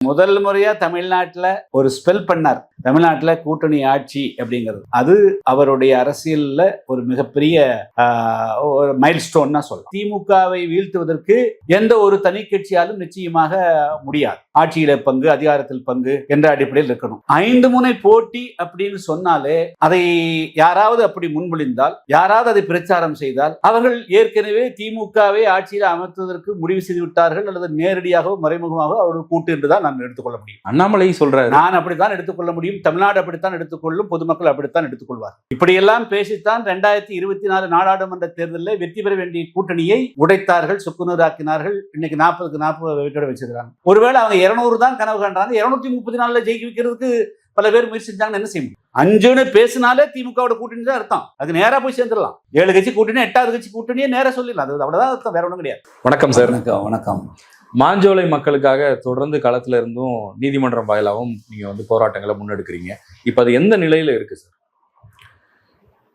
முதல் முறையா தமிழ்நாட்டுல ஒரு ஸ்பெல் பண்ணார். தமிழ்நாட்டுல கூட்டணி ஆட்சி அப்படிங்கிறது. அது அவருடைய அரசியல்ல ஒரு மிகப்பெரிய ஒரு மைல் ஸ்டோன் சொல்லலாம். திமுகவை வீழ்த்துவதற்கு எந்த ஒரு தனி கட்சியாலும் நிச்சயமாக முடியாது. ஆட்சியில பங்கு அதிகாரத்தில் பங்கு என்ற அடிப்படையில் இருக்கணும். ஐந்து முனை போட்டி அப்படின்னு சொன்னாலே அதை யாராவது அப்படி முன்மொழிந்தால் யாராவது அதை பிரச்சாரம் செய்தால் அவர்கள் ஏற்கனவே திமுகவை ஆட்சியில் அமர்த்துவதற்கு முடிவு செய்து விட்டார்கள் அல்லது நேரடியாகவோ மறைமுகமாகவோ அவர்கள் கூட்டு என்றுதான் நான் எடுத்துக்கொள்ள முடியும். அண்ணாமலை சொல்றாரு. நான் அப்படித்தான் எடுத்துக்கொள்ள முடியும். தமிழ்நாடு அப்படித்தான் எடுத்துக்கொள்ளும் பொதுமக்கள் அப்படித்தான் எடுத்துக்கொள்வார் இப்படியெல்லாம் பேசித்தான் ரெண்டாயிரத்தி இருபத்தி நாலு நாடாளுமன்ற தேர்தலில் வெற்றி பெற வேண்டிய கூட்டணியை உடைத்தார்கள் சுக்குநூறாக்கினார்கள். இன்னைக்கு நாற்பதுக்கு நாற்பது வீட்டோட வச்சிருக்காங்க ஒருவேளை அவங்க இருநூறு தான் கனவு காண்றாங்க. இருநூத்தி முப்பத்தி நாலுல ஜெயிக்க வைக்கிறதுக்கு பல பேர் முயற்சி செஞ்சாங்கன்னு என்ன செய்ய முடியும்? அஞ்சுன்னு பேசினாலே திமுகவோட கூட்டணி தான் அர்த்தம். அது நேரா போய் சேர்ந்துடலாம். ஏழு கட்சி கூட்டணி எட்டாவது கட்சி கூட்டணியே நேரா சொல்லிடலாம். அது அவ்வளவுதான் அர்த்தம். வேற ஒன்றும் கிடையாது. வணக்கம் சார். வணக்கம் வணக்கம். மாஞ்சோலை மக்களுக்காக தொடர்ந்து களத்துல இருந்தும் நீதிமன்றம் வாயிலாகவும் நீங்க வந்து போராட்டங்களை முன்னெடுக்கிறீங்க. இப்ப அது எந்த நிலையில இருக்கு சார்?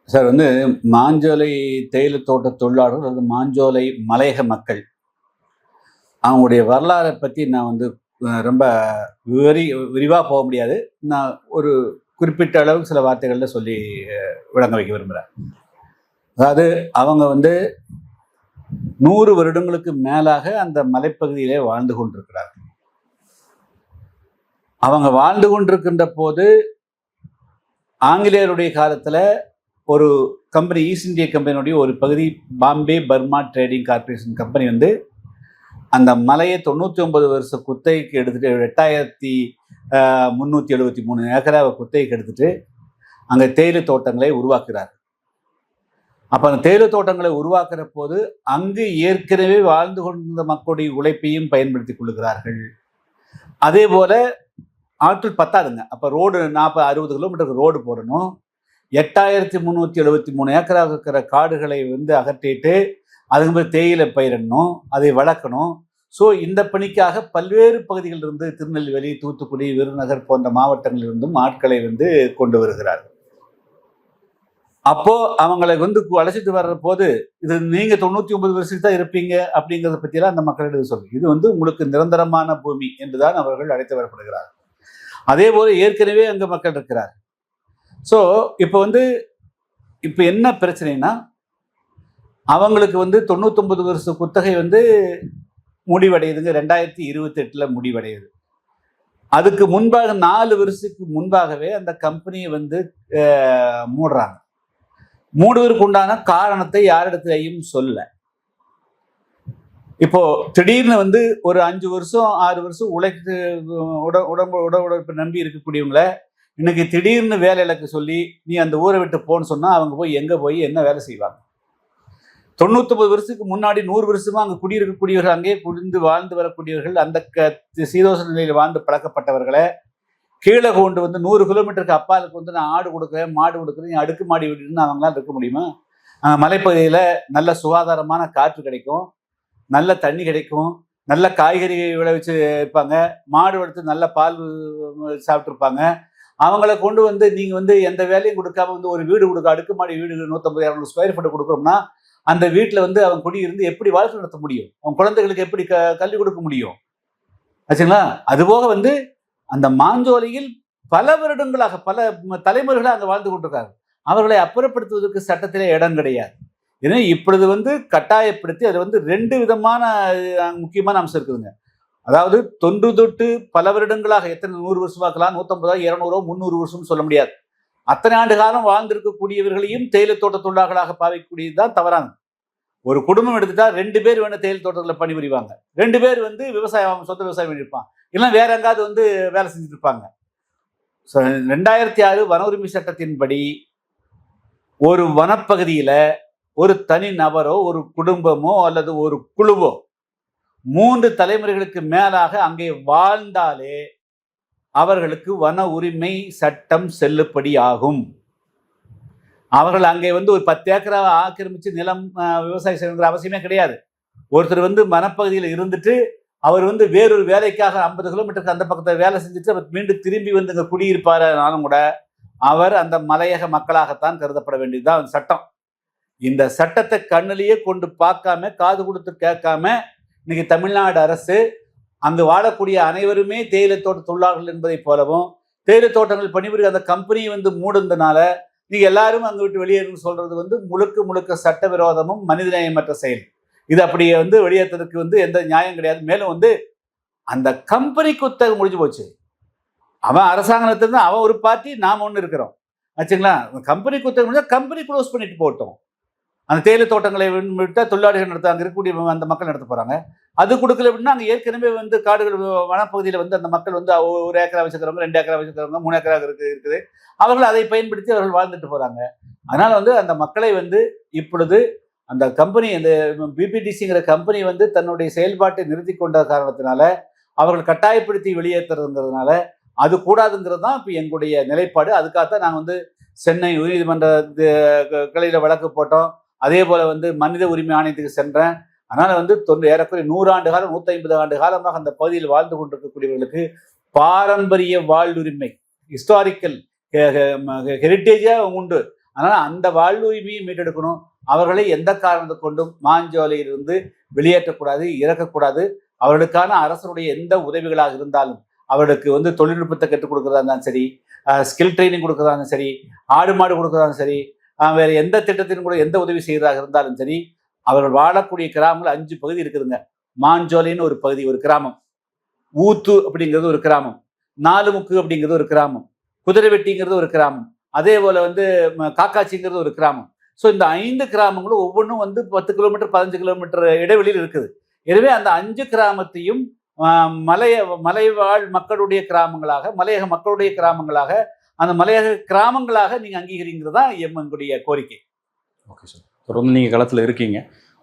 சார் வந்து மாஞ்சோலை தேயிலை தோட்ட தொழிலாளர்கள் அல்லது மாஞ்சோலை மலையக மக்கள் அவங்களுடைய வரலாறை பற்றி நான் வந்து ரொம்ப விவரி விரிவாக போக முடியாது. நான் ஒரு குறிப்பிட்ட அளவுக்கு சில வார்த்தைகளில் சொல்லி விளங்க வைக்க விரும்புகிறேன் அதாவது அவங்க வந்து நூறு வருடங்களுக்கு மேலாக அந்த மலைப்பகுதியிலே வாழ்ந்து கொண்டிருக்கிறார்கள் அவங்க வாழ்ந்து கொண்டிருக்கின்ற போது ஆங்கிலேயருடைய காலத்தில் ஒரு கம்பெனி ஈஸ்ட் இந்திய கம்பெனியுடைய ஒரு பகுதி Bombay Burma trading corporation company வந்து அந்த மலையை தொண்ணூற்றி ஒன்பது வருஷ குத்தகைக்கு எடுத்துட்டு எட்டாயிரத்தி முந்நூற்றி எழுபத்தி மூணு ஏக்கராவை குத்தகைக்கு எடுத்துட்டு அங்கே தேயிலை தோட்டங்களை உருவாக்குறார். அப்போ அந்த தேயிலை தோட்டங்களை உருவாக்குற போது அங்கு ஏற்கனவே வாழ்ந்து கொண்டிருந்த மக்களுடைய உழைப்பையும் பயன்படுத்தி கொள்கிறார்கள் அதே போல் ஆற்றல் பத்தாதுங்க. அப்போ ரோடு நாற்பது அறுபது கிலோமீட்டருக்கு ரோடு போடணும். எட்டாயிரத்தி முந்நூற்றி எழுபத்தி மூணு ஏக்கராக இருக்கிற காடுகளை வந்து அகற்றிட்டு அதுக்கு மேல் தேயிலை பயிரிடணும் அதை வளர்க்கணும். ஸோ இந்த பணிக்காக பல்வேறு பகுதிகளிலிருந்து திருநெல்வேலி தூத்துக்குடி விருதுநகர் போன்ற மாவட்டங்களிலிருந்தும் ஆட்களை வந்து கொண்டு வருகிறார்கள். அப்போ அவங்களை வந்து அழைச்சிட்டு வர்ற போது இது நீங்க தொண்ணூத்தி ஒன்பது வருஷத்துக்கு தான் இருப்பீங்க அப்படிங்கிறத பற்றியெல்லாம் அந்த மக்களிடம் சொல்லு இது வந்து உங்களுக்கு நிரந்தரமான பூமி என்றுதான் அவர்கள் அழைத்து வரப்படுகிறார்கள். அதே போல ஏற்கனவே அங்க மக்கள் இருக்கிறார். ஸோ இப்போ வந்து இப்போ என்ன பிரச்சனைனா அவங்களுக்கு வந்து தொண்ணூத்தொன்பது வருஷ குத்தகை வந்து முடிவடையுதுங்க. ரெண்டாயிரத்தி இருபத்தெட்டில் முடிவடையுது. அதுக்கு முன்பாக நாலு வருஷத்துக்கு முன்பாகவே அந்த கம்பெனியை வந்து மூடுறாங்க. மூடுவதற்கு உண்டான காரணத்தை யாரிடத்திலையும் சொல்ல இப்போ திடீர்னு வந்து ஒரு அஞ்சு வருஷம் ஆறு வருஷம் உழைத்து உட உடம்பு உட உழைப்பு நம்பி இருக்கக்கூடியவங்கள இன்னைக்கு திடீர்னு வேலை இழக்க சொல்லி நீ அந்த ஊரை விட்டு போன்னு சொன்னா அவங்க போய் எங்க போய் என்ன வேலை செய்வாங்க? தொண்ணூத்தொம்பது வருஷத்துக்கு முன்னாடி நூறு வருஷமா அங்கே குடியிருக்கக்கூடியவர்கள் அங்கேயே குடிந்து வாழ்ந்து வரக்கூடியவர்கள் அந்த க சீதோஷ நிலையில் வாழ்ந்து பழக்கப்பட்டவர்களை கீழே கொண்டு வந்து நூறு கிலோமீட்டருக்கு அப்பாலுக்கு வந்து நான் ஆடு கொடுக்குறேன் மாடு கொடுக்குறேன் அடுக்கு மாடி வீடுன்னு அவங்களாம் இருக்க முடியுமா? மலைப்பகுதியில் நல்ல சுகாதாரமான காற்று கிடைக்கும் நல்ல தண்ணி கிடைக்கும் நல்ல காய்கறி விளைவிச்சு இருப்பாங்க மாடு வளர்த்து நல்ல பால் சாப்பிட்ருப்பாங்க அவங்கள கொண்டு வந்து நீங்கள் வந்து எந்த வேலையும் கொடுக்காம வந்து ஒரு வீடு கொடுக்க அடுக்குமாடி வீடு நூற்றம்பது இரநூறு ஸ்கொயர் ஃபீட் கொடுக்குறோம்னா அந்த வீட்டில் வந்து அவன் குடியிருந்து எப்படி வாழ்க்கை நடத்த முடியும்? அவன் குழந்தைகளுக்கு எப்படி க கல்வி கொடுக்க முடியும்? ஆச்சுங்களா? அதுபோக வந்து அந்த மாஞ்சோலையில் பல வருடங்களாக பல தலைமுறைகளாக அங்கே வாழ்ந்து கொண்டிருக்காங்க அவர்களை அப்புறப்படுத்துவதற்கு சட்டத்திலே இடம் கிடையாது. ஏன்னா இப்பொழுது வந்து கட்டாயப்படுத்தி அது வந்து ரெண்டு விதமான முக்கியமான அம்சம் இருக்குதுங்க. அதாவது தொன்று தொட்டு பல வருடங்களாக எத்தனை நூறு வருஷமாக்கலாம் நூற்றம்பதோ இரநூறோ முந்நூறு வருஷம்னு சொல்ல முடியாது. அத்தனை ஆண்டு காலம் வாழ்ந்திருக்கக்கூடியவர்களையும் தேயிலை தோட்ட தொழிலாளர்களாக பாவிக்கக்கூடியது தான் தவறாங்க ஒரு குடும்பம் எடுத்துட்டா ரெண்டு பேர் வேணும் தேயிலை தோட்டத்தில் பணிபுரிவாங்க. ரெண்டு பேர் வந்து விவசாயம் சொந்த விவசாயம் பண்ணியிருப்பான் இல்லை வேற எங்காவது வந்து வேலை செஞ்சுட்டு இருப்பாங்க ஸோ ரெண்டாயிரத்தி ஆறு வன உரிமை சட்டத்தின்படி ஒரு வனப்பகுதியில் ஒரு தனி நபரோ ஒரு குடும்பமோ அல்லது ஒரு குழுவோ மூன்று தலைமுறைகளுக்கு மேலாக அங்கே வாழ்ந்தாலே அவர்களுக்கு வன உரிமை சட்டம் செல்லுபடி ஆகும். அவர்கள் அங்கே வந்து ஒரு பத்து ஏக்கரா ஆக்கிரமிச்சு நிலம் விவசாயம் செய்யணுங்கிற அவசியமே கிடையாது. ஒருத்தர் வந்து வனப்பகுதியில் இருந்துட்டு அவர் வந்து வேறொரு வேலைக்காக ஐம்பது கிலோமீட்டருக்கு அந்த பக்கத்தில் வேலை செஞ்சுட்டு அவர் மீண்டும் திரும்பி வந்து இங்கே குடியிருப்பாருனாலும் கூட. அவர் அந்த மலையக மக்களாகத்தான் கருதப்பட வேண்டியதுதான் அந்த சட்டம். இந்த சட்டத்தை கண்ணிலேயே கொண்டு பார்க்காம காது கொடுத்து கேட்காம இன்னைக்கு தமிழ்நாடு அரசு அங்கு வாழக்கூடிய அனைவருமே தேயிலை தோட்ட தொழிலாளர்கள் என்பதைப் போலவும் தேயிலை தோட்டங்கள் பணிபுரிய அந்த கம்பெனி வந்து மூடுனதுனால நீங்கள் எல்லாரும் அங்கே விட்டு வெளியேறுன்னு சொல்றது வந்து முழுக்க முழுக்க சட்டவிரோதமும் மனிதநேயமற்ற செயல். இது அப்படி வந்து வெளியேற்றதுக்கு வந்து எந்த நியாயம் கிடையாது. மேலும் வந்து அந்த கம்பெனி குத்தகை முடிஞ்சு போச்சு. அவன் அரசாங்கத்திலிருந்து அவன் ஒரு பார்ட்டி நாம ஒன்று இருக்கிறோம். ஆச்சுங்களா? கம்பெனி குத்தகை முடிஞ்சால் கம்பெனி க்ளோஸ் பண்ணிட்டு போட்டோம் அந்த தேயிலை தோட்டங்களை விட்டால் தொழிலாளிகள் நடத்த அங்கே இருக்கக்கூடிய அந்த மக்கள் நடத்த போகிறாங்க அது கொடுக்கல அப்படின்னா அங்கே ஏற்கனவே வந்து காடுகள் வனப்பகுதியில் வந்து அந்த மக்கள் வந்து ஒரு ஏக்கரா வச்சுக்கிறவங்க ரெண்டு ஏக்கரா வச்சுக்கிறவங்க மூணு ஏக்கரா இருக்கு இருக்குது. அவர்கள் அதை பயன்படுத்தி அவர்கள் வாழ்ந்துட்டு போகிறாங்க அதனால் வந்து அந்த மக்களை வந்து இப்பொழுது அந்த கம்பெனி அந்த பிபிடிசிங்கிற கம்பெனி வந்து தன்னுடைய செயல்பாட்டை நிறுத்தி கொண்ட காரணத்தினால அவர்கள் கட்டாயப்படுத்தி வெளியேற்றுறதுங்கிறதுனால அது கூடாதுங்கிறது தான் இப்போ எங்களுடைய நிலைப்பாடு. அதுக்காகத்தான் நாங்கள் வந்து சென்னை உயர்நீதிமன்ற கிளையில் வழக்கு போட்டோம். அதே போல் வந்து மனித உரிமை ஆணையத்துக்கு சென்றேன். அதனால் வந்து தொன்று ஏறக்குறைய நூறாண்டு காலம் நூற்றைம்பது ஐம்பது ஆண்டு காலமாக அந்த பகுதியில் வாழ்ந்து கொண்டிருக்கக்கூடியவர்களுக்கு பாரம்பரிய வாழ்வுரிமை ஹிஸ்டாரிக்கல் ஹெரிட்டேஜாக உண்டு. அதனால் அந்த வாழ்வுரிமையை மீட்டெடுக்கணும். அவர்களை எந்த காரணத்தை கொண்டும் மாஞ்சோலையிலிருந்து வெளியேற்றக்கூடாது இறக்கக்கூடாது. அவர்களுக்கான அரசனுடைய எந்த உதவிகளாக இருந்தாலும் அவர்களுக்கு வந்து தொழில்நுட்பத்தை கற்றுக் கொடுக்குறதா இருந்தாலும் சரி ஸ்கில் ட்ரைனிங் கொடுக்குறதா இருந்தாலும் சரி ஆடு மாடு கொடுக்கறதா சரி வேறு வேற எந்த திட்டத்திலும் கூட எந்த உதவி செய்கிறதாக இருந்தாலும் சரி அவர்கள் வாழக்கூடிய கிராமங்கள் அஞ்சு பகுதி இருக்குதுங்க. மாஞ்சோலைன்னு ஒரு பகுதி ஒரு கிராமம். ஊத்து அப்படிங்கிறது ஒரு கிராமம். நாலுமுக்கு அப்படிங்கிறது ஒரு கிராமம். குதிரை வெட்டிங்கிறது ஒரு கிராமம். அதே போல வந்து காக்காச்சிங்கிறது ஒரு கிராமம். ஸோ இந்த ஐந்து கிராமங்களும் ஒவ்வொன்றும் வந்து பத்து கிலோமீட்டர் பதினஞ்சு கிலோமீட்டர் இடைவெளியில் இருக்குது. எனவே அந்த அஞ்சு கிராமத்தையும் மலைய மலைவாழ் மக்களுடைய கிராமங்களாக மலையக மக்களுடைய கிராமங்களாக அந்த மலையக கிராமங்களாக நீங்கள் அங்கீகரிங்கிறது தான் எங்களுடைய கோரிக்கை. ஓகே சார் தொடர்ந்து நீங்கள் களத்தில் இருக்கீங்க.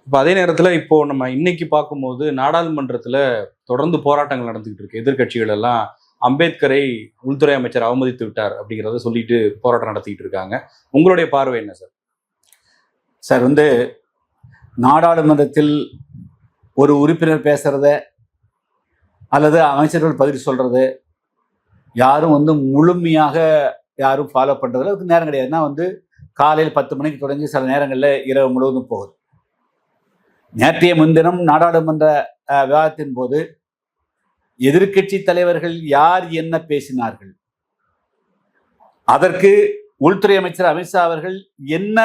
இப்போ அதே நேரத்தில் இப்போது நம்ம இன்னைக்கு பார்க்கும்போது நாடாளுமன்றத்தில் தொடர்ந்து போராட்டங்கள் நடந்துகிட்டு இருக்கு. எதிர்கட்சிகள் எல்லாம் அம்பேத்கரை உள்துறை அமைச்சர் அவமதித்து விட்டார் அப்படிங்கிறத சொல்லிட்டு போராட்டம் நடத்திக்கிட்டு இருக்காங்க. உங்களுடைய பார்வை என்ன சார் சார் வந்து நாடாளுமன்றத்தில் ஒரு உறுப்பினர் பேசுறத அல்லது அமைச்சர்கள் பதில் சொல்றது யாரும் வந்து முழுமையாக யாரும் ஃபாலோ பண்ணுறதுல அதுக்கு நேரம் கிடையாதுன்னா வந்து காலையில் பத்து மணிக்கு தொடங்கி சில நேரங்களில் இரவு முழுவதும் போகுது. நேற்றைய முன்தினம் நாடாளுமன்ற விவாதத்தின் போது எதிர்க்கட்சி தலைவர்கள் யார் என்ன பேசினார்கள்? அதற்கு உள்துறை அமைச்சர் அமித்ஷா அவர்கள் என்ன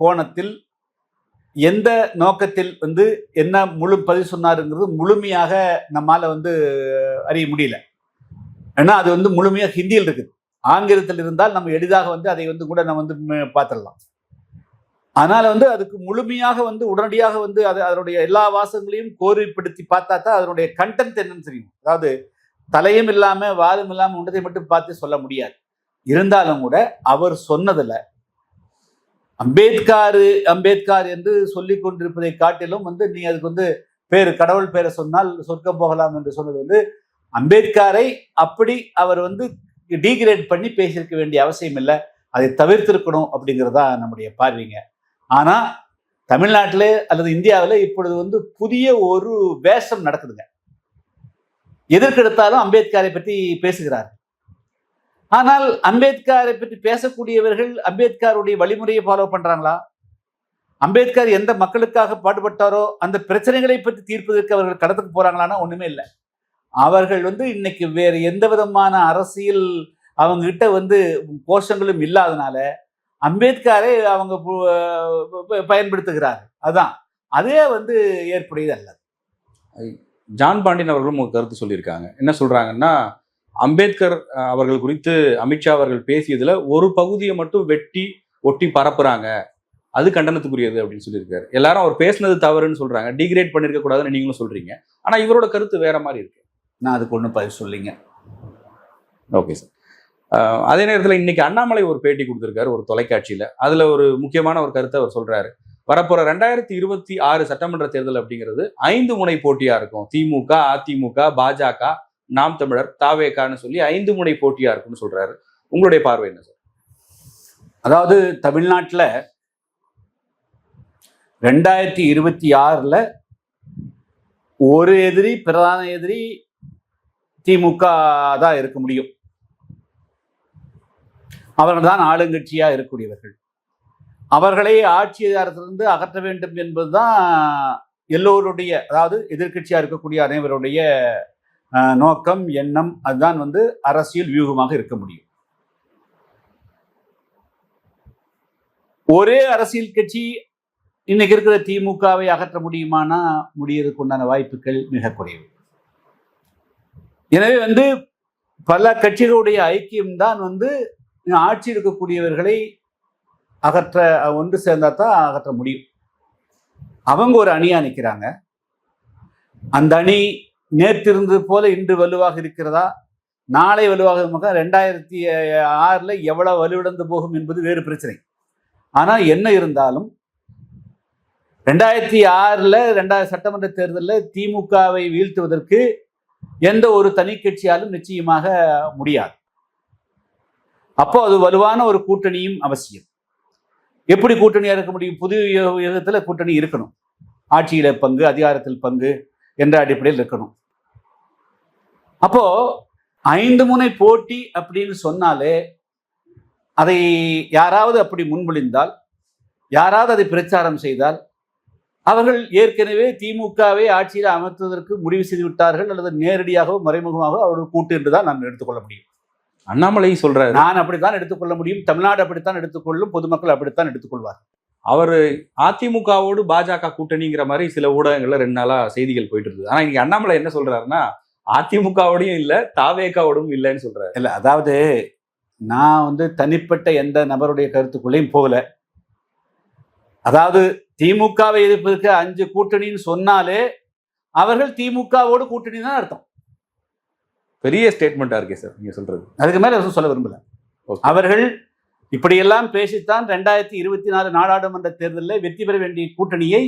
கோணத்தில் எந்த நோக்கத்தில் வந்து என்ன முழு பதிவு சொன்னாருங்கிறது முழுமையாக நம்மால் வந்து அறிய முடியல. ஏன்னா அது வந்து முழுமையாக ஹிந்தியில் இருக்குது. ஆங்கிலத்தில் இருந்தால் நம்ம எளிதாக வந்து அதை வந்து கூட நம்ம வந்து பார்த்துடலாம். அதனால் வந்து அதுக்கு முழுமையாக வந்து உடனடியாக வந்து அது அதனுடைய எல்லா வாசகங்களையும் கோரிப்படுத்தி பார்த்தா தான் அதனுடைய கண்டென்ட் என்னன்னு தெரியும். அதாவது தலையும் இல்லாமல் வாதம் இல்லாமல் உண்டதை மட்டும் பார்த்து சொல்ல முடியாது. இருந்தாலும் கூட அவர் சொன்னதில் அம்பேத்கார் அம்பேத்கர் என்று சொல்லிக் கொண்டிருப்பதை காட்டிலும் வந்து நீ அதுக்கு வந்து பேர் கடவுள் பேரை சொன்னால் சொர்க்கம் போகலாம் என்று சொன்னது வந்து அம்பேத்கரை அப்படி அவர் வந்து டீகிரேட் பண்ணி பேசியிருக்க வேண்டிய அவசியம் இல்லை. அதை தவிர்த்திருக்கணும் அப்படிங்கிறதா நம்முடைய பார்வைங்க. ஆனால் தமிழ்நாட்டில் அல்லது இந்தியாவில் இப்பொழுது வந்து புதிய ஒரு வேஷம் நடக்குதுங்க. எதற்கெடுத்தாலும் அம்பேத்கரை பற்றி பேசுகிறார். ஆனால் அம்பேத்கரை பற்றி பேசக்கூடியவர்கள் அம்பேத்கருடைய வழிமுறையை ஃபாலோ பண்றாங்களா? அம்பேத்கர் எந்த மக்களுக்காக பாடுபட்டாரோ அந்த பிரச்சனைகளை பற்றி தீர்ப்பதற்கு அவர்கள் கடத்துக்கு போறாங்களான்னா ஒண்ணுமே இல்லை. அவர்கள் வந்து இன்னைக்கு வேறு எந்த விதமான அரசியல் அவங்க கிட்ட வந்து கோஷங்களும் இல்லாதனால அம்பேத்கரை அவங்க ப- பயன்படுத்துகிறார் அதான். அதே வந்து ஏற்புடையது அல்ல. ஜான் பாண்டியன் அவர்களும் ஒரு கருத்து சொல்லியிருக்காங்க. என்ன சொல்றாங்கன்னா அம்பேத்கர் அவர்கள் குறித்து அமித்ஷா அவர்கள் பேசியதுல ஒரு பகுதியை மட்டும் வெட்டி ஒட்டி பரப்புறாங்க. அது கண்டனத்துக்குரியது அப்படின்னு சொல்லியிருக்காரு. எல்லாரும் அவர் பேசுனது தவறுன்னு சொல்றாங்க. டிகிரேட் பண்ணிருக்க கூடாதுன்னு நீங்களும் சொல்றீங்க. ஆனா இவரோட கருத்து வேற மாதிரி இருக்கு. நான் அதுக்கு ஒன்றும் பதில் சொல்லிங்க. Okay sir. அதே நேரத்தில் இன்னைக்கு அண்ணாமலை ஒரு பேட்டி கொடுத்திருக்காரு ஒரு தொலைக்காட்சியில. அதுல ஒரு முக்கியமான ஒரு கருத்தை அவர் சொல்றாரு. வரப்போற ரெண்டாயிரத்தி இருபத்தி ஆறு சட்டமன்ற தேர்தல் அப்படிங்கிறது ஐந்து முனை போட்டியா இருக்கும். திமுக அதிமுக பாஜக. நாம் தமிழர் தாவேக்கான்னு சொல்லி ஐந்து முனை போட்டியா இருக்கும்னு சொல்றாரு. உங்களுடைய பார்வை என்ன சார்? அதாவது தமிழ்நாட்டில் ரெண்டாயிரத்தி இருபத்தி ஆறில் ஒரு எதிரி பிரதான எதிரி திமுக தான் இருக்க முடியும். அவர்கள் தான் ஆளுங்கட்சியாக இருக்கக்கூடியவர்கள். அவர்களை ஆட்சி அதிகாரத்திலிருந்து அகற்ற வேண்டும் என்பதுதான் எல்லோருடைய அதாவது எதிர்க்கட்சியாக இருக்கக்கூடிய அனைவருடைய நோக்கம் எண்ணம் அதுதான் வந்து அரசியல் வியூகமாக இருக்க முடியும். ஒரே அரசியல் கட்சி இன்னைக்கு இருக்கிற திமுகவை அகற்ற முடியுமானா முடியறதுக்கு உண்டான வாய்ப்புகள் மிக குறைவு. எனவே வந்து பல கட்சிகளுடைய ஐக்கியம்தான் வந்து ஆட்சி இருக்கக்கூடியவர்களை அகற்ற ஒன்று சேர்ந்தா தான் அகற்ற முடியும். அவங்க ஒரு அணியா நிற்கிறாங்க அந்த அணி நேற்று இருந்தது போல இன்று வலுவாக இருக்கிறதா? நாளை வலுவாக இருக்க ரெண்டாயிரத்தி ஆறில் எவ்வளோ வலுவிழந்து போகும் என்பது வேறு பிரச்சனை. ஆனால் என்ன இருந்தாலும் ரெண்டாயிரத்தி ஆறில் ரெண்டாயிரம் சட்டமன்ற தேர்தலில் திமுகவை வீழ்த்துவதற்கு எந்த ஒரு தனி கட்சியாலும் நிச்சயமாக முடியாது. அப்போ அது வலுவான ஒரு கூட்டணியும் அவசியம். எப்படி கூட்டணியாக இருக்க முடியும்? புது யுகத்தில் கூட்டணி இருக்கணும். ஆட்சியில் பங்கு அதிகாரத்தில் பங்கு என்ற அடிப்படையில் இருக்கணும். அப்போ ஐந்து முனை போட்டி அப்படின்னு சொன்னாலே அதை யாராவது அப்படி முன்மொழிந்தால் யாராவது அதை பிரச்சாரம் செய்தால் அவர்கள் ஏற்கனவே திமுகவை ஆட்சியில் அமர்த்துவதற்கு முடிவு செய்து விட்டார்கள் அல்லது நேரடியாகவோ மறைமுகமாகவோ அவர்கள் கூட்டு என்று தான் நான் எடுத்துக்கொள்ள முடியும். அண்ணாமலை சொல்றாரு. நான் அப்படித்தான் எடுத்துக்கொள்ள முடியும். தமிழ்நாடு அப்படித்தான் எடுத்துக்கொள்ளும். பொதுமக்கள் அப்படித்தான் எடுத்துக்கொள்வார் அவர் அதிமுகவோடு பாஜக கூட்டணிங்கிற மாதிரி சில ஊடகங்கள்ல ரெண்டு நாளா செய்திகள் போயிட்டு இருக்குது ஆனா இன்னைக்கு அண்ணாமலை என்ன சொல்றாருன்னா அதிமுகவோடையும் இல்ல தாவேகாவோடும் இல்லைன்னு சொல்றாரு. இல்ல அதாவது நான் வந்து தனிப்பட்ட எந்த நபருடைய கருத்துக்குள்ளேயும் போகல. அதாவது திமுகவை எதிர்ப்பதற்கு அஞ்சு கூட்டணின்னு சொன்னாலே அவர்கள் திமுகவோடு கூட்டணி தான் அர்த்தம். பெரிய ஸ்டேட்மெண்டா இருக்கே சார் நீங்க சொல்றது. அதுக்கு மேல எதுவும் சொல்ல விரும்பல. அவர்கள் இப்படியெல்லாம் பேசித்தான் ரெண்டாயிரத்தி இருபத்தி நாலு நாடாளுமன்ற தேர்தலில் வெற்றி பெற வேண்டிய கூட்டணியை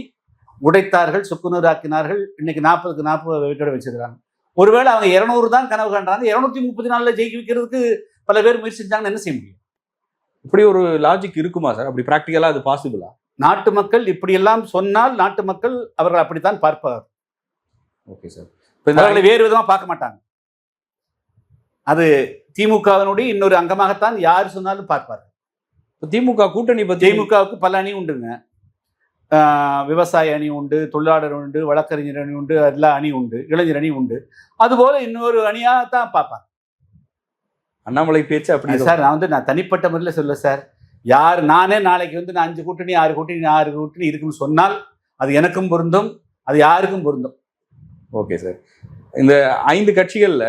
உடைத்தார்கள் சுக்குநூறாக்கினார்கள். இன்னைக்கு நாற்பதுக்கு நாற்பது வீட்டோட வச்சிருக்காங்க ஒருவேளை அவங்க இருநூறு தான் கனவு காண்றாங்க இருநூத்தி முப்பத்தி நாலுல ஜெயிக்க வைக்கிறதுக்கு பல பேர் முயற்சி செஞ்சாங்கன்னு என்ன செய்ய முடியும்? இப்படி ஒரு லாஜிக் இருக்குமா சார்? அப்படி பிராக்டிக்கலா அது பாசிபிளா நாட்டு மக்கள் இப்படியெல்லாம் சொன்னால் நாட்டு மக்கள் அவர்கள் அப்படித்தான் பார்ப்பார். ஓகே சார் இப்போ அவர்களை வேறு விதமா பார்க்க மாட்டாங்க. அது திமுகவினுடைய இன்னொரு அங்கமாகத்தான் யார் சொன்னாலும் பார்ப்பார் இப்ப திமுக கூட்டணி பத்தி திமுகவுக்கு பல அணி உண்டுங்க. விவசாய அணி உண்டு தொழிலாளர் உண்டு வழக்கறிஞர் அணி உண்டு எல்லா அணி உண்டு இளைஞர் அணி உண்டு. அதுபோல இன்னொரு அணியா தான் பார்ப்பாங்க. அண்ணாமலை பேச்சு அப்படி சார் நான் வந்து நான் தனிப்பட்ட முறையில் சொல்ல சார். யார் நானே நாளைக்கு வந்து நான் அஞ்சு கூட்டணி ஆறு கூட்டணி ஆறு கூட்டணி இருக்குன்னு சொன்னால் அது எனக்கும் பொருந்தும் அது யாருக்கும் பொருந்தும். Okay sir. இந்த ஐந்து கட்சிகள்ல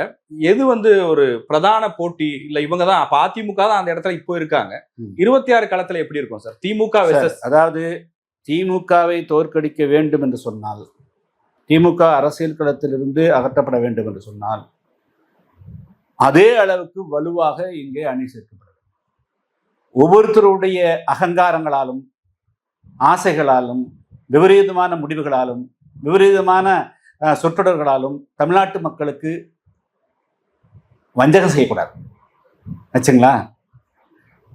எது வந்து ஒரு பிரதான போட்டி? இல்ல இவங்க தான் அப்ப அதிமுக தான் அந்த இடத்துல இப்போ இருக்காங்க. இருபத்தி ஆறு களத்துல எப்படி இருக்கும் சார்? திமுக அதாவது திமுகவை தோற்கடிக்க வேண்டும் என்று சொன்னால் திமுக அரசியல் களத்திலிருந்து அகற்றப்பட வேண்டும் என்று சொன்னால் அதே அளவுக்கு வலுவாக இங்கே அணி சேர்க்கப்பட வேண்டும் ஒவ்வொருத்தருடைய அகங்காரங்களாலும் ஆசைகளாலும் விபரீதமான முடிவுகளாலும் விபரீதமான சொற்றொடர்களாலும் தமிழ்நாட்டு மக்களுக்கு வஞ்சகம் செய்யக்கூடாது. ஆச்சுங்களா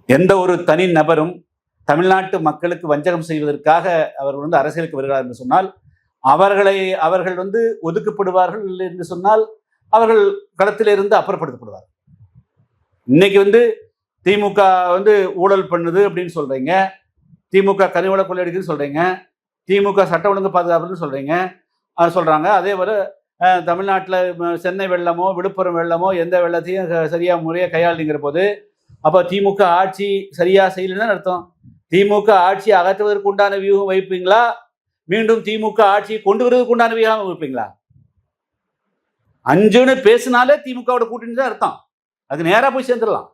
எந்த ஒரு தனி நபரும் தமிழ்நாட்டு மக்களுக்கு வஞ்சகம் செய்வதற்காக அவர்கள் வந்து அரசியலுக்கு வருகிறார் என்று சொன்னால் அவர்களை அவர்கள் வந்து ஒதுக்கப்படுவார்கள் என்று சொன்னால் அவர்கள் களத்திலிருந்து அப்புறப்படுத்தப்படுவார் இன்னைக்கு வந்து திமுக வந்து ஊழல் பண்ணுது அப்படின்னு சொல்றீங்க. திமுக கனிவள கொள்ளையடிக்குன்னு சொல்றீங்க. திமுக சட்ட ஒழுங்கு பாதுகாப்புன்னு சொல்றீங்க. சொல்றாங்க. அதே போல தமிழ்நாட்டில் சென்னை வெள்ளமோ விழுப்புரம் வெள்ளமோ எந்த வெள்ளத்தையும் க- சரியா முறையாக கையாளுங்கிற போது அப்போ திமுக ஆட்சி சரியா செய்யலன்னு அர்த்தம்? திமுக ஆட்சி அகற்றுவதற்கு உண்டான வியூகம் வைப்பீங்களா? மீண்டும் திமுக ஆட்சியை கொண்டு வருவதற்கு உண்டான வியூகம் வைப்பீங்களா? அஞ்சுன்னு பேசினாலே திமுகவோட கூட்டணி தான் அர்த்தம். அது நேரா போய் சேர்ந்துடலாம்.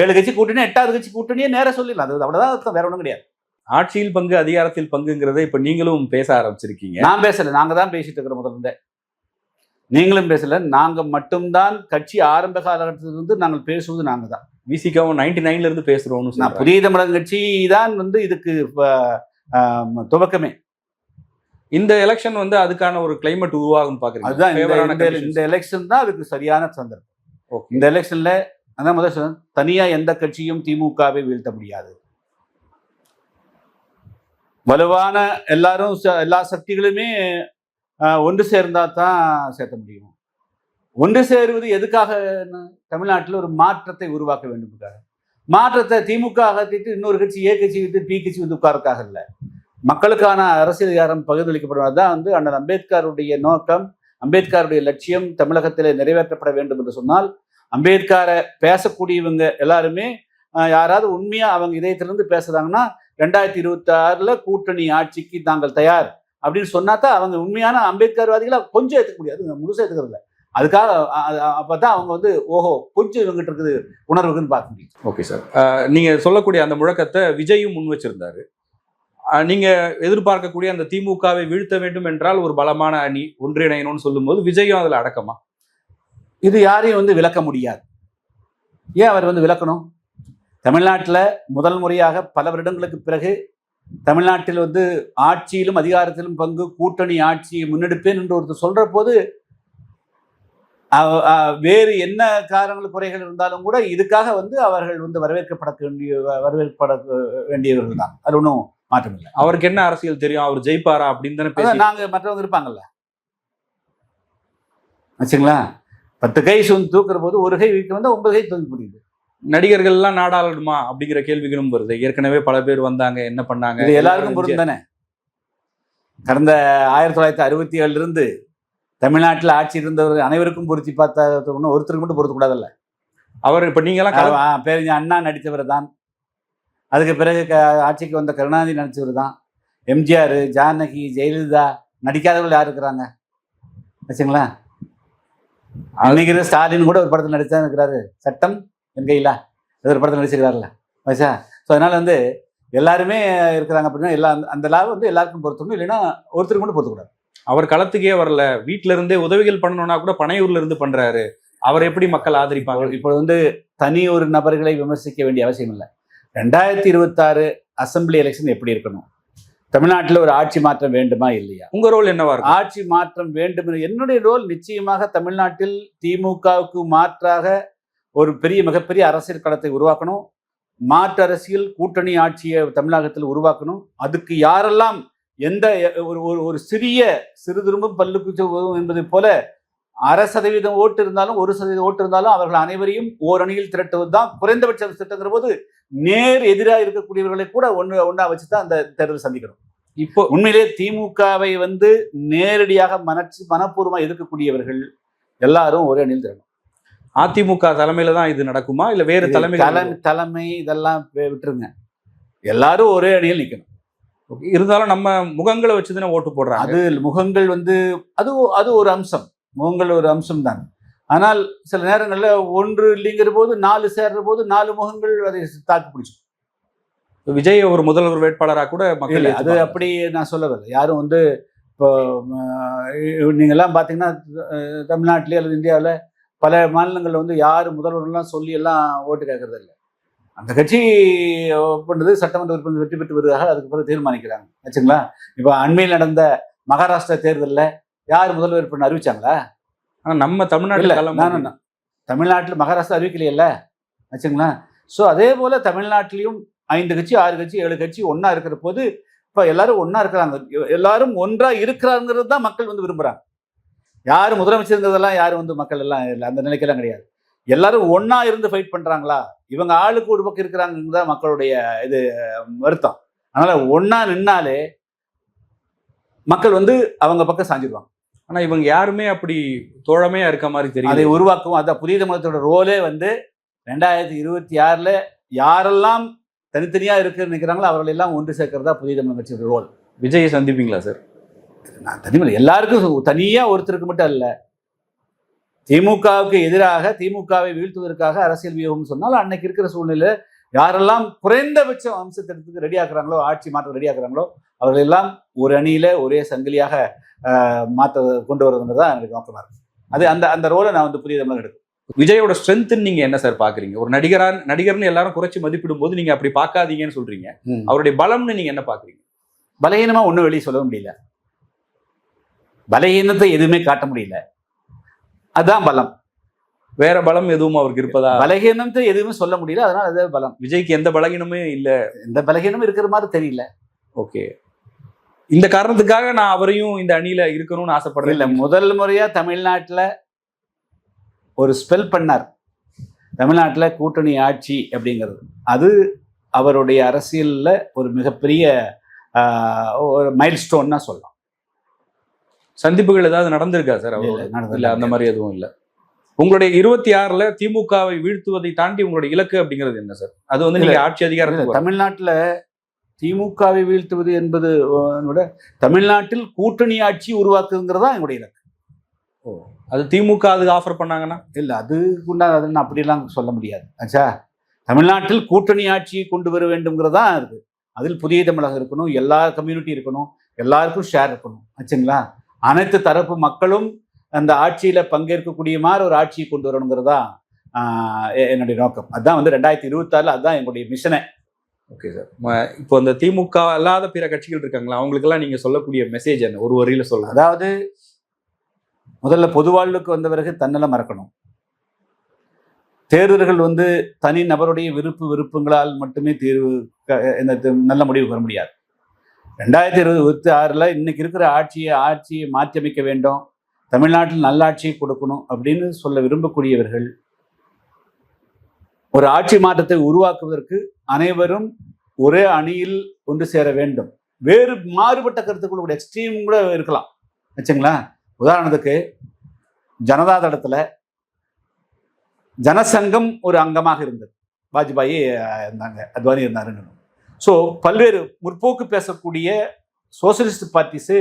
ஏழு கட்சி கூட்டணி எட்டாவது கட்சி கூட்டணியே நேரா சொல்லிடலாம். அது அவ்வளவுதான் அர்த்தம் வேற ஒன்றும் கிடையாது. ஆட்சியில் பங்கு அதிகாரத்தில் பங்குங்கிறத இப்ப நீங்களும் பேச ஆரம்பிச்சிருக்கீங்க. நான் பேசல நாங்க தான் பேசிட்டு இருக்கிறோம் முதல்ல. நீங்களும் பேசல நாங்க மட்டும்தான் கட்சி ஆரம்ப காலகட்டத்திலிருந்து நாங்கள் பேசுவது நாங்க தான். விசிகாவும் நைன்டி நைன்ல இருந்து பேசுறோம்னு நான் புதிய தமிழகம் கட்சி தான் வந்து இதுக்கு துவக்கமே. இந்த எலெக்ஷன் வந்து அதுக்கான ஒரு கிளைமேட் உருவாகும் பாக்குறீங்க. அதுதான் இந்த- எலெக்ஷன் தான் அதுக்கு சரியான சந்தர்ப்பம். இந்த எலெக்ஷன்ல அதான் முதல் சொன்னேன், தனியா எந்த கட்சியும் திமுகவை வீழ்த்த முடியாது. வலுவான எல்லாரும் எல்லா சக்திகளுமே ஒன்று சேர்ந்தா தான் சேர்த்த முடியும். ஒன்று சேருவது எதுக்காக தமிழ்நாட்டில் ஒரு மாற்றத்தை உருவாக்க வேண்டும்காக மாற்றத்தை திமுக அகற்றிட்டு இன்னொரு கட்சி ஏ கட்சி விட்டு பி கட்சி வந்து உட்காரக்காக இல்லை. மக்களுக்கான அரசியல் அதிகாரம் பகிர்ந்தளிக்கப்படுவது தான் வந்து அண்ணன் அம்பேத்கருடைய நோக்கம். அம்பேத்கருடைய லட்சியம் தமிழகத்தில் நிறைவேற்றப்பட வேண்டும் என்று சொன்னால் அம்பேத்கரை பேசக்கூடியவங்க எல்லாருமே யாராவது உண்மையாக அவங்க இதயத்திலிருந்து பேசுறாங்கன்னா ரெண்டாயிரத்தி இருபத்தி ஆறில் கூட்டணி ஆட்சிக்கு தாங்கள் தயார் அப்படின்னு சொன்னா தான் அவங்க உண்மையான அம்பேத்கர்வாதிகளை கொஞ்சம் ஏற்றுக்க முடியாது. முழுசாக ஏற்றுக்கிறதில்லை அதுக்காக அ- அ- அப்பதான் அவங்க வந்து ஓஹோ கொஞ்சம் இவங்ககிட்ட இருக்குது உணர்வுக்குன்னு பார்க்க முடியும் ஓகே சார். அஹ், நீங்க சொல்லக்கூடிய அந்த முழக்கத்தை விஜயும் முன் வச்சிருந்தாரு. அஹ், நீங்க எதிர்பார்க்கக்கூடிய அந்த திமுகவை வீழ்த்த வேண்டும் என்றால் ஒரு பலமான அணி ஒன்றிணையணும்னு சொல்லும்போது விஜயும் அதுல அடக்கமா? இது யாரையும் வந்து விளக்க முடியாது. ஏன் அவர் வந்து விளக்கணும்? தமிழ்நாட்டில் முதல் முறையாக பல வருடங்களுக்கு பிறகு தமிழ்நாட்டில் வந்து ஆட்சியிலும் அதிகாரத்திலும் பங்கு கூட்டணி ஆட்சியை முன்னெடுப்பேன் என்று ஒருத்தர் சொல்ற போது வேறு என்ன காரணங்கள் குறைகள் இருந்தாலும் கூட இதுக்காக வந்து அவர்கள் வந்து வரவேற்கப்பட வேண்டிய வரவேற்கப்பட வேண்டியவர்கள் தான். அது ஒன்றும் மாற்றம் இல்லை அவருக்கு என்ன அரசியல் தெரியும்? அவர் ஜெயிப்பாரா அப்படின்னு தானே அதான் பேசி நாங்க மற்றவங்க இருப்பாங்கல்ல. ஆச்சுங்களா? பத்து கை சுந்து தூக்குற போது ஒரு கை வீட்டு வந்தா ஒன்பது கை தூக்கி முடியுது நடிகர்கள் எல்லாம் நாடாளணுமா அப்படிங்கிற கேள்விகளும் வருது. ஏற்கனவே பல பேர் வந்தாங்க. என்ன பண்ணாங்க? இது எல்லாருக்கும் பொருந்தும் தானே. கடந்த ஆயிரத்தி தொள்ளாயிரத்தி அறுபத்தி ஏழுல இருந்து தமிழ்நாட்டில் ஆட்சி இருந்தவர் அனைவருக்கும் பொருத்தி பார்த்தா ஒன்றும் ஒருத்தருக்கு மட்டும் பொருத்தக்கூடாதுல்ல அவர் இப்ப நீங்க எல்லாம் கல- ஆ, பேரறிஞர் அண்ணா நடித்தவர் தான். அதுக்கு பிறகு க- ஆட்சிக்கு வந்த கருணாநிதி நடித்தவர் தான். எம்ஜிஆர் ஜானகி ஜெயலலிதா நடிக்காதவர்கள் யார் இருக்கிறாங்க? வச்சுங்களா? அன்னைக்கு ஸ்டாலின் கூட ஒரு படத்தில் நடிச்சா இருக்கிறாரு. சட்டம் என் கையில. ஒரு படத்தில் நடிச்சிருக்காருல்ல வயசா ஸோ அதனால வந்து எல்லாருமே இருக்கிறாங்க அப்படின்னா எல்லா அந்த- அந்த லாபம் வந்து எல்லாருக்கும் பொருத்தணும். இல்லைன்னா ஒருத்தருக்கு மட்டும் பொருத்தக்கூடாது அவர் களத்துக்கே வரல. வீட்ல இருந்தே உதவிகள் பண்ணணும்னா கூட பனையூர்ல இருந்து பண்றாரு. அவர் எப்படி மக்கள் ஆதரிப்பாங்க? இப்போ வந்து தனி ஒரு நபர்களை விமர்சிக்க வேண்டிய அவசியம் இல்லை. ரெண்டாயிரத்தி இருபத்தாறு அசெம்பிளி எலெக்ஷன் எப்படி இருக்கணும்? தமிழ்நாட்டில் ஒரு ஆட்சி மாற்றம் வேண்டுமா இல்லையா? உங்க ரோல் என்னவா ஆட்சி மாற்றம் வேண்டும் என- என்னுடைய ரோல் நிச்சயமாக தமிழ்நாட்டில் திமுகவுக்கு மாற்றாக ஒரு பெரிய மிகப்பெரிய அரசியல் களத்தை உருவாக்கணும். மாற்று அரசியல் கூட்டணி ஆட்சியை தமிழகத்தில் உருவாக்கணும். அதுக்கு யாரெல்லாம் எந்த ஒரு ஒரு ஒரு சிறிய சிறு திரும்பும் பல்லுக்கு உதவும் என்பதை போல அரை சதவீதம் ஓட்டு இருந்தாலும் ஒரு சதவீதம் ஓட்டு இருந்தாலும் அவர்கள் அனைவரையும் ஓரணியில் திரட்டுவது தான் குறைந்தபட்ச திட்டங்கிற போது நேர் எதிராக இருக்கக்கூடியவர்களை கூட ஒன்று ஒன்றா வச்சு தான் அந்த தேர்தல் சந்திக்கணும் இப்போ உண்மையிலே திமுகவை வந்து நேரடியாக மனச்சு மனப்பூர்வமா எதிர்க்கக்கூடியவர்கள் எல்லாரும் ஒரே அணியில் திரணும் அதிமுக தலைமையில தான் இது நடக்குமா? இல்ல வேறு தலைமை தலைமை தலைமை இதெல்லாம் விட்டுருங்க. எல்லாரும் ஒரே அணியில் நிக்கணும். இருந்தாலும் நம்ம முகங்களை வச்சுதானே ஓட்டு போடுறாங்க. அது முகங்கள் வந்து அது அது ஒரு அம்சம். முகங்கள் ஒரு அம்சம் தான். ஆனால் சில நேரங்கள்ல ஒன்று இல்லைங்கிற போது நாலு சேர்ற போது நாலு முகங்கள் அதை தாக்கு பிடிக்கும் விஜய் ஒரு முதல்வர் வேட்பாளரா கூட மக்கள் அது. அப்படி நான் சொல்ல வரல யாரும் வந்து இப்போ அஹ், நீங்கெல்லாம் பார்த்தீங்கன்னா தமிழ்நாட்டிலே அல்லது இந்தியாவில் பல மாநிலங்களில் வந்து யார் முதல்வர்லாம் சொல்லி எல்லாம் ஓட்டு கேட்கறது இல்லை அந்த கட்சி பண்ணுறது சட்டமன்ற உறுப்பினர் வெற்றி பெற்று வருவதாக அதுக்கு பிறகு தீர்மானிக்கிறாங்க. ஆச்சுங்களா? இப்போ அண்மையில் நடந்த மகாராஷ்டிரா தேர்தலில் யார் முதல்வர் வேட்பாளர் அறிவிச்சாங்களா? ஆனா நம்ம தமிழ்நாட்டுல தமிழ்நாட்டில் மகாராஷ்டிரா அறிவிக்கலையல்ல. ஆச்சுங்களா? ஸோ அதே போல தமிழ்நாட்டிலையும் ஐந்து கட்சி ஆறு கட்சி ஏழு கட்சி ஒண்ணா இருக்கிற போது இப்போ எல்லாரும் ஒண்ணா இருக்கிறாங்க. எல்லாரும் ஒன்றா இருக்கிறாங்கிறது தான் மக்கள் வந்து விரும்புறாங்க. யார் முதலமைச்சருங்கிறதெல்லாம் யாரும் வந்து மக்கள் எல்லாம் இல்லை அந்த நிலைக்கெல்லாம் கிடையாது. எல்லாரும் ஒண்ணா இருந்து ஃபைட் பண்றாங்களா? இவங்க ஆளுக்கு ஒரு பக்கம் இருக்கிறாங்கிறது தான் மக்களுடைய இது வருத்தம். அதனால ஒண்ணா நின்னாலே மக்கள் வந்து அவங்க பக்கம் சாஞ்சிடுவாங்க ஆனா இவங்க யாருமே அப்படி தோழமையா இருக்க மாதிரி அதை தெரியுது உருவாக்கும் அந்த புதிய தமிழகத்தோட ரோலே வந்து ரெண்டாயிரத்தி இருபத்தி ஆறுல யாரெல்லாம் தனித்தனியா இருக்குன்னு நினைக்கிறாங்களோ அவர்கள் எல்லாம் ஒன்று சேர்க்கறதா புதிய தமிழக கட்சியோட ரோல். விஜயை சந்திப்பீங்களா சார்? நான் தனிமலை எல்லாருக்கும் தனியா ஒருத்தருக்கு மட்டும் அல்ல. திமுகவுக்கு எதிராக திமுகவை வீழ்த்துவதற்காக அரசியல் வியூகம் சொன்னால் அன்னைக்கு இருக்கிற சூழ்நிலை யாரெல்லாம் குறைந்தபட்சம் அம்சத்திற்கு ரெடி ஆக்குறாங்களோ ஆட்சி மாற்ற ரெடி ஆக்குறாங்களோ அவர்கள் எல்லாம் ஒரு அணியில ஒரே சங்கிலியாக மாற்ற கொண்டு வருவது தான் எனக்கு நோக்கமா இருக்கு. அது அந்த அந்த ரோலை நான் வந்து புதிய தமிழக எடுக்கும் விஜயோட ஸ்ட்ரென்த் நீங்க என்ன சார் பாக்குறீங்க? ஒரு நடிகரா நடிகர்னு எல்லாரும் குறைச்சு மதிப்பிடும் போது நீங்க அப்படி பார்க்காதீங்கன்னு சொல்றீங்க. அவருடைய பலம்னு நீங்க என்ன பாக்குறீங்க? பலகீனமா ஒன்றும் வெளியே சொல்ல முடியல. பலகீனத்தை எதுவுமே காட்ட முடியல. அதான் பலம். வேற பலம் எதுவும் அவருக்கு இருப்பதா? பலகீனத்தை எதுவுமே சொல்ல முடியல அதனால அது பலம். விஜய்க்கு எந்த பலகீனமே இல்ல. எந்த பலகீனமும் இருக்கிற மாதிரி தெரியல. ஓகே. இந்த காரணத்துக்காக நான் அவரையும் இந்த அணியில இருக்கணும்னு இல்ல ஆசைப்படுறேன் முதல் முறையா தமிழ்நாட்டுல ஒரு ஸ்பெல் பண்ணார். தமிழ்நாட்டுல கூட்டணி ஆட்சி அப்படிங்கிறது. அது அவருடைய அரசியல்ல ஒரு மிகப்பெரிய ஒரு மைல் ஸ்டோன்னா சொல்லலாம். சந்திப்புகள் ஏதாவது நடந்திருக்கா சார் அவரோட? இல்ல அந்த மாதிரி எதுவும் இல்ல. உங்களுடைய இருபத்தி ஆறுல திமுகவை வீழ்த்துவதை தாண்டி உங்களுடைய இலக்கு அப்படிங்கிறது என்ன சார்? அது வந்து நீங்க ஆட்சி வரணும். தமிழ்நாட்டுல திமுகவை வீழ்த்துவது என்பது விட தமிழ்நாட்டில் கூட்டணி ஆட்சி உருவாக்குங்கிறதா என்னுடைய இலக்கு. அது திமுக அதுக்கு ஆஃபர் பண்ணாங்கன்னா? இல்ல அதுக்கு உண்டான அது நான் அப்படிலாம் சொல்ல முடியாது. ஆச்சா? தமிழ்நாட்டில் கூட்டணி ஆட்சியை கொண்டு வர வேண்டும்ங்கிறதா இருக்கு அதில் புதிய தமிழகம் இருக்கணும் எல்லா கம்யூனிட்டி இருக்கணும் எல்லாருக்கும் ஷேர் இருக்கணும். ஆச்சுங்களா? அனைத்து தரப்பு மக்களும் அந்த ஆட்சியில பங்கேற்கக்கூடிய மாதிரி ஒரு ஆட்சியை கொண்டு வரணுங்கிறதா எ- என்னுடைய நோக்கம். அதான் வந்து ரெண்டாயிரத்தி இருபத்தாறுல அதுதான் எங்களுடைய மிஷனே ஓகே சார் இப்போ இந்த திமுக அல்லாத பிற கட்சிகள் இருக்காங்களா? அவங்களுக்கெல்லாம் நீங்க சொல்லக்கூடிய மெசேஜ் என்ன? ஒரு வரியில சொல்லலாம் அதாவது முதல்ல பொது வாழ்வுக்கு வந்த பிறகு தன்னலம் மறக்கணும். தேர்தல்கள் வந்து தனி நபருடைய விருப்பு விருப்பங்களால் மட்டுமே தீர்வு நல்ல முடிவு வர முடியாது. ரெண்டாயிரத்தி இருபத்தி ஆறில் இன்னைக்கு இருக்கிற ஆட்சியை ஆட்சியை மாற்றியமைக்க வேண்டும். தமிழ்நாட்டில் நல்லாட்சியை கொடுக்கணும் அப்படின்னு சொல்ல விரும்பக்கூடியவர்கள் ஒரு ஆட்சி மாற்றத்தை உருவாக்குவதற்கு அனைவரும் ஒரே அணியில் ஒன்று சேர வேண்டும். வேறு மாறுபட்ட கருத்துக்களோட எக்ஸ்ட்ரீம் கூட இருக்கலாம். வச்சுங்களா? உதாரணத்துக்கு ஜனதா தளத்தில் ஜனசங்கம் ஒரு அங்கமாக இருந்தது. வாஜ்பாயி இருந்தாங்க அத்வானி இருந்தாருன்னு. ஸோ பல்வேறு முற்போக்கு பேசக்கூடிய சோசியலிஸ்ட் பார்ட்டிஸு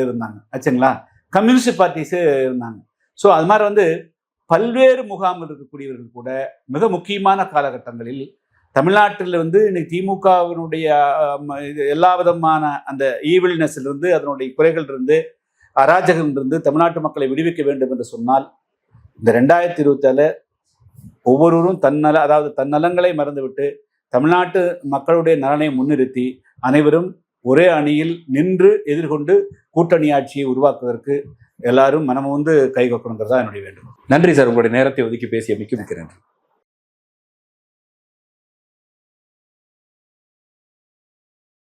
இருந்தாங்க. ஆச்சுங்களா? கம்யூனிஸ்ட் பார்ட்டிஸு இருந்தாங்க. ஸோ அது மாதிரி வந்து பல்வேறு முகாமில் இருக்கக்கூடியவர்கள் கூட மிக முக்கியமான காலகட்டங்களில் தமிழ்நாட்டில் வந்து இன்னைக்கு திமுகவினுடைய எல்லா விதமான அந்த ஈவில்னஸ்லேருந்து அதனுடைய குறைகள் இருந்து அராஜகம் இருந்து தமிழ்நாட்டு மக்களை விடுவிக்க வேண்டும் என்று சொன்னால் இந்த ரெண்டாயிரத்தி இருபத்தால ஒவ்வொருவரும் தன்னல அதாவது தன்னலங்களை மறந்துவிட்டு தமிழ்நாட்டு மக்களுடைய நலனை முன்னிறுத்தி அனைவரும் ஒரே அணியில் நின்று எதிர்கொண்டு கூட்டணி ஆட்சியை உருவாக்குவதற்கு எல்லாரும் மனம் வந்து கைகொக்கணுங்கிறதா என்னுடைய வேண்டும் நன்றி சார். உங்களுடைய நேரத்தை ஒதுக்கி பேசிய மிக்க மிக்க நன்றி.